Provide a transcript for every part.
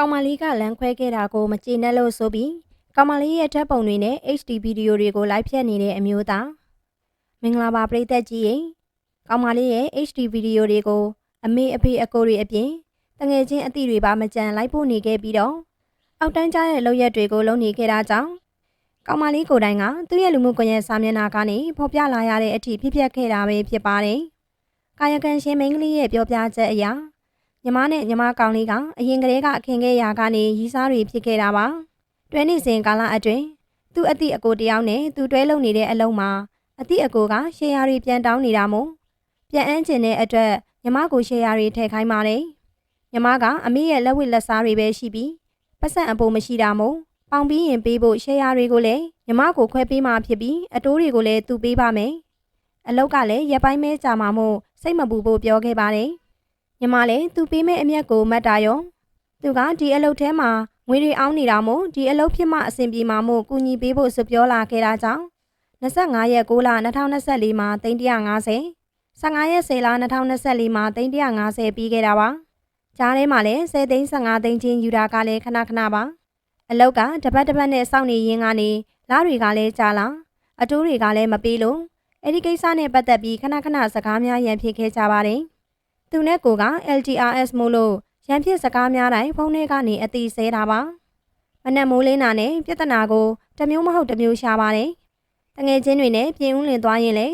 ကောင်မလေးကလမ်းခွဲခဲ့တာကိုမကျေနပ်လို့ဆိုပြီးကောင်မလေးရဲ့ဓာတ်ပုံတွေနဲ့ HD ဗီဒီယိုတွေကိုလိုက်ဖြတ်နေတဲ့အမျိုးသားမင်္ဂလာပါပရိသတ်ကြီးရေကောင်မလေးရဲ့ HD ဗီဒီယိုတွေကိုအမေအဖေအကိုတွေအပြင်တငယ်ချင်းအသည့်တွေပါမကြံလိုက်ဖို့နေခဲ့ပြီးတော့အောက်တန်းကျတဲ့လောက်ရက်တွေကိုလုံနေခဲ့တာကြောင့်ကောင်မလေးကိုယ်တိုင်ကသူ့ရဲ့လူမှုကွန်ရက်စာမျက်နှာကနေဖော်ပြလာရတဲ့အထိဖြစ်ပျက်ခဲ့တာပဲဖြစ်ပါတယ်ကာယကံရှင်မိန်းကလေးရဲ့ပြောပြချက်အရ ညီမနဲ့ညီမကောင်လေးကအရင်ကတည်းကအခင်ခဲ့ရာကနေရီးစားတွေဖြစ်ခဲ့တာပါ။တွဲနေစဉ်ကာလအတွင်းသူ့အသည့်အကိုတယောက်နဲ့သူတွဲလုံနေတဲ့အလုံးမှာအသည့်အကိုကရှယ်ယာတွေပြန်တောင်းနေတာမို့ပြန်အန်းကျင်တဲ့အတွက်ညီမကိုရှယ်ယာတွေထည့်ခိုင်းပါတယ်။ညီမကအမေရဲ့လက်ဝတ်လက်စားတွေပဲရှိပြီးပတ်စံအပိုမရှိတာမို့ပေါင်ပြီးရင်ပေးဖို့ရှယ်ယာတွေကိုလည်းညီမကိုခွဲပေးမှဖြစ်ပြီးအတိုးတွေကိုလည်းသူပေးပါမယ်။အလောက်ကလည်းရက်ပိုင်းမဲကြာမှမို့စိတ်မပူဖို့ပြောခဲ့ပါတယ်။ ညီမလည်းသူပေးမဲ့အမျက်ကိုမတ်တာရောသူကဒီအလုပ်ထဲမှာငွေတွေအောင်းနေတာမို့ဒီအလုပ်ဖြစ်မှအဆင်ပြေမှာမို့ကူညီပေးဖို့ဆိုပြောလာခဲ့တာကြောင့်25ရက်6လ2024မှာ350 15ရက်10လ2024မှာ350ပြီးခဲ့တာပါကြားထဲမှာလည်း10သိန်း15သိန်းချင်းယူတာကလည်းခဏခဏပါအလောက်ကတပတ်တပတ်နဲ့စောင့်နေရင်းကနေလားတွေကလည်းကြာလာအတိုးတွေကလည်းမပေးလို့အဲ့ဒီကိစ္စနဲ့ပတ်သက်ပြီးခဏခဏစကားများရန်ဖြစ်ခဲ့ကြပါတယ် သူနဲ့ကိုက LTRS မို့လို့ရန်ဖြစ်စကားများတိုင်းဖုန်းထဲကနေအတိဆဲတာပါမနက်မိုးလင်းတာနဲ့ပြဿနာကိုတစ်မျိုးမဟုတ်တစ်မျိုးရှာပါတယ်တငယ်ချင်းတွေနဲ့ပြင်ဦးလင်သွားရင်လေ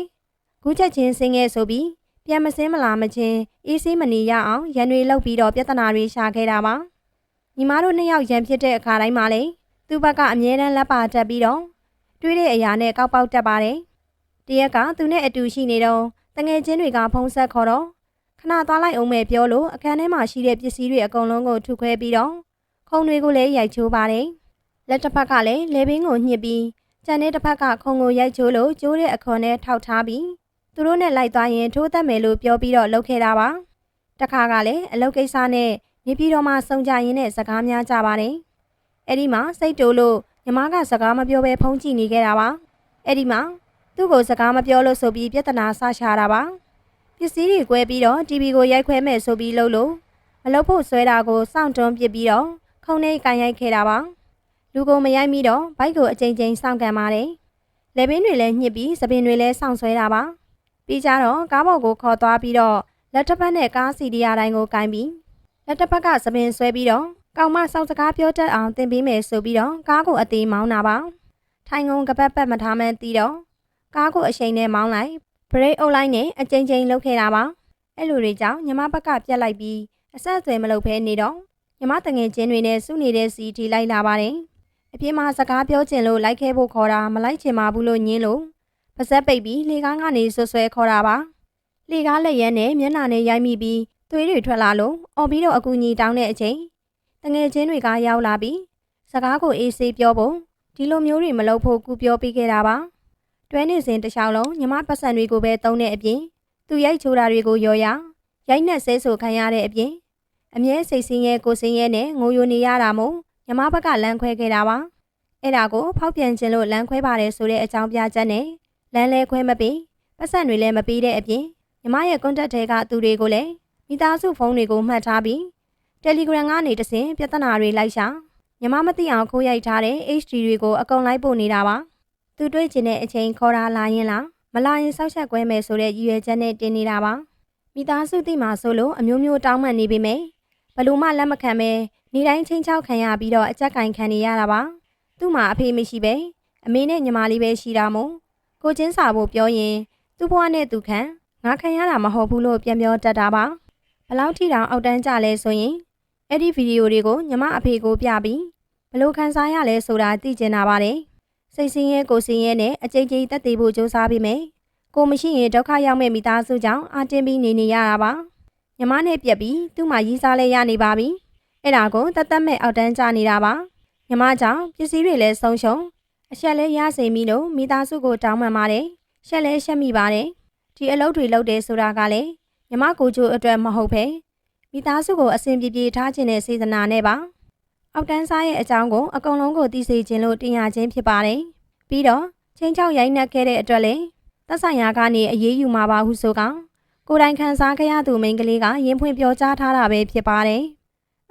ခုချက်ချင်းဆင်းခဲ့ဆိုပြီးပြန်မစင်းမလာမချင်းအေးဆေးမနေရအောင်ရန်တွေလောက်ပြီးတော့ပြဿနာတွေရှာခဲ့တာပါညီမတို့နှစ်ယောက်ရန်ဖြစ်တဲ့အခါတိုင်းမှာလေသူ့ဘက်ကအမြဲတမ်းလက်ပါတက်ပြီးတော့တွေးတဲ့အရာနဲ့ကောက်ပေါက်တက်ပါတယ်တရက်ကသူနဲ့အတူရှိနေတော့တငယ်ချင်းတွေကဖုန်းဆက်ခေါ်တော့ ခဏသွားလိုက်အောင်မယ်ပြောလို့အခန်းထဲမှာရှိတဲ့ပစ္စည်းတွေအကုန်လုံးကိုထုခွဲပြီးတော့ခုံတွေကိုလည်းရိုက်ချိုးပါတယ်။လက်တစ်ဖက်ကလည်းလေဘင်းကိုညှစ်ပြီးကြံတဲ့တစ်ဖက်ကခုံကိုရိုက်ချိုးလို့ကျိုးတဲ့အခွန်နဲ့ထောက်ထားပြီးသူတို့နဲ့လိုက်သွားရင်ထိုးသက်မယ်လို့ပြောပြီးတော့လုပ်ခဲ့တာပါ။တစ်ခါကလည်းအလုပ်ကိစ္စနဲ့နေပြည်တော်မှာစုံကြရင်းနဲ့စကားများကြပါတယ်။အဲ့ဒီမှာစိတ်တိုးလို့ညီမကစကားမပြောဘဲဖုန်းကြည့်နေခဲ့တာပါ။အဲ့ဒီမှာသူ့ကိုစကားမပြောလို့ဆိုပြီးပြဿနာဆရှာတာပါ။ ပစ္စည်းတွေ꿰ပြီးတော့ TV ကိုရိုက်ခွဲမယ်ဆိုပြီးလှုပ်လို့မလှုပ်ဖို့ဆွဲတာကိုစောင့်တွန်းပစ်ပြီးတော့ခုံထဲကန်ရိုက်ခဲ့တာပါလူကိုမရိုက်မိတော့ဘိုက်ကိုအချိန်ချင်းစောင့်ကန်ပါတယ်လက်ဘင်းတွေလည်းညှစ်ပြီးစပင်တွေလည်းစောင့်ဆွဲတာပါပြီးကြတော့ကားပေါ်ကိုခေါ်သွားပြီးတော့လက်တစ်ဖက်နဲ့ကားစီဒီယာတိုင်းကိုကင်ပြီးလက်တစ်ဖက်ကစပင်ဆွဲပြီးတော့ကောင်မစောင့်စကားပြောတတ်အောင်သင်ပေးမယ်ဆိုပြီးတော့ကားကိုအသေးမောင်းတာပါထိုင်ငုံကပတ်ပတ်မထားမှန်းတီးတော့ကားကိုအချိန်နဲ့မောင်းလိုက် ဘရိတ်အုပ်လိုက်နဲ့အကြိမ်ကြိမ်လှုပ်ခဲ့တာပါအဲ့လိုတွေကြောင့်ညီမဘက်ကပြက်လိုက်ပြီးအဆက်အသွယ်မလုပ်ဘဲနေတော့ညီမတငယ်ချင်းတွေနဲ့စုနေတဲ့စီထီလိုက်လာပါတယ်အပြင်မှာစကားပြောချင်လို့လိုက်ခဲ့ဖို့ခေါ်တာမလိုက်ချင်ပါဘူးလို့ညင်းလို့ပါဇက်ပိတ်ပြီးလေကားကနေဆွဆွဲခေါ်တာပါလေကားလက်ရဲနဲ့မျက်နှာနဲ့ရိုက်မိပြီးသွေးတွေထွက်လာလို့အော်ပြီးတော့အကူကြီးတောင်းတဲ့အချိန်တငယ်ချင်းတွေကရောက်လာပြီးစကားကိုအေးဆေးပြောဖို့ဒီလိုမျိုးတွေမလုပ်ဖို့ကူပြောပေးခဲ့တာပါ တွဲနေစဉ်တစ်လျှောက်လုံးညီမပတ်စံတွေကိုပဲတုံးတဲ့အပြင်သူရိုက်ချိုးတာတွေကိုရော်ရရိုက်နှက်ဆဲဆိုခံရတဲ့အပြင်အမြဲစိတ်ဆင်းရဲကိုယ်ဆင်းရဲနဲ့ငိုယိုနေရတာမို့ညီမဘက်ကလမ်းခွဲခဲ့တာပါအဲ့ဒါကိုဖောက်ပြန်ခြင်းလို့လမ်းခွဲပါတယ်ဆိုတဲ့အကြောင်းပြချက်နဲ့လမ်းလဲခွဲမပေးပတ်စံတွေလည်းမပေးတဲ့အပြင်ညီမရဲ့ကွန်တက်ထဲကသူတွေကိုလည်းမိသားစုဖုန်းတွေကိုမှတ်ထားပြီး Telegram ကနေတဆင့်ပြဿနာတွေလိုက်ရှာညီမမသိအောင်ခိုးရိုက်ထားတဲ့ HD တွေကိုအကုန်လိုက်ပို့နေတာပါ သူတွေ့ချင်တဲ့အချိန်ခေါ်တာလာရင်လားမလာရင်ဆောက်ချက်ကွဲမယ်ဆိုတဲ့ရည်ရွယ်ချက်နဲ့တင်နေတာပါမိသားစုတိမှာဆိုလို့အမျိုးမျိုးတောင်းပန်နေပေမယ့်ဘလို့မှလက်မခံပဲနေတိုင်းချင်းချောက်ခံရပြီးတော့အကြက်ကင်ခံနေရတာပါသူ့မှာအဖေမရှိပဲအမေနဲ့ညီမလေးပဲရှိတာမို့ကိုချင်းစာဖို့ပြောရင်သူ့ဘဝနဲ့သူခံငါခံရတာမဟုတ်ဘူးလို့ပြန်ပြောတတ်တာပါဘလောက်ထိတောင်အောက်တန်းကြလဲဆိုရင်အဲ့ဒီဗီဒီယိုတွေကိုညီမအဖေကိုပြပြီးဘလို့ခံစားရလဲဆိုတာသိကျင်တာပါတယ် စိတ်ဆင်းရဲကိုယ်ဆင်းရဲနဲ့အကြိမ်ကြိမ်တက်တည်ဖို့ကြိုးစားပြီးမယ်။ကိုမရှိရင်ဒုက္ခရောက်မဲ့မိသားစုကြောင့်အတင်းပြီးနေနေရတာပါ။ညီမနဲ့ပြက်ပြီးသူ့မှာရီးစားလဲရနေပါပြီ။အဲ့ဒါကိုတတ်တတ်မဲ့အောက်တန်းကျနေတာပါ။ညီမကြောင့်ပစ္စည်းတွေလည်းဆုံးရှုံးအရှက်လဲရစေမိလို့မိသားစုကိုတောင်းပန်ပါတယ်။ရှက်လဲရှက်မိပါတယ်။ဒီအလုပ်တွေလုပ်တယ်ဆိုတာကလည်းညီမကိုချိုးအတွက်မဟုတ်ပဲမိသားစုကိုအဆင်ပြေပြေထားခြင်းနဲ့စေတနာနဲ့ပါ။ အောက်တန်းစားရဲ့အကြောင်းကိုအကုန်လုံးကိုသိစေခြင်းလို့တင်ရခြင်းဖြစ်ပါတယ်။ပြီးတော့ချင်းချောက်ရိုက်နှက်ခဲ့တဲ့အတွက်လေသက်ဆိုင်ရာကနေအရေးယူမှာပါဟုဆိုကောင်ကိုယ်တိုင်ခံစားခဲ့ရသူမိန်းကလေးကရင်ဖွင့်ပြောကြားထားတာပဲဖြစ်ပါတယ်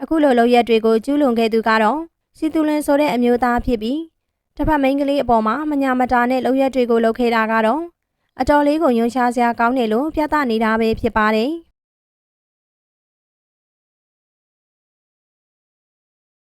အခုလိုလောက်ရက်တွေကိုကျူးလွန်ခဲ့သူကတော့စီတူလင်ဆိုတဲ့အမျိုးသားဖြစ်ပြီးတစ်ဖက်မိန်းကလေးအပေါ်မှာမညာမတာနဲ့လောက်ရက်တွေကိုလုပ်ခဲ့တာကတော့အတော်လေးကိုယွန်ရှားစရာကောင်းတယ်လို့ပြသနေတာပဲဖြစ်ပါတယ်။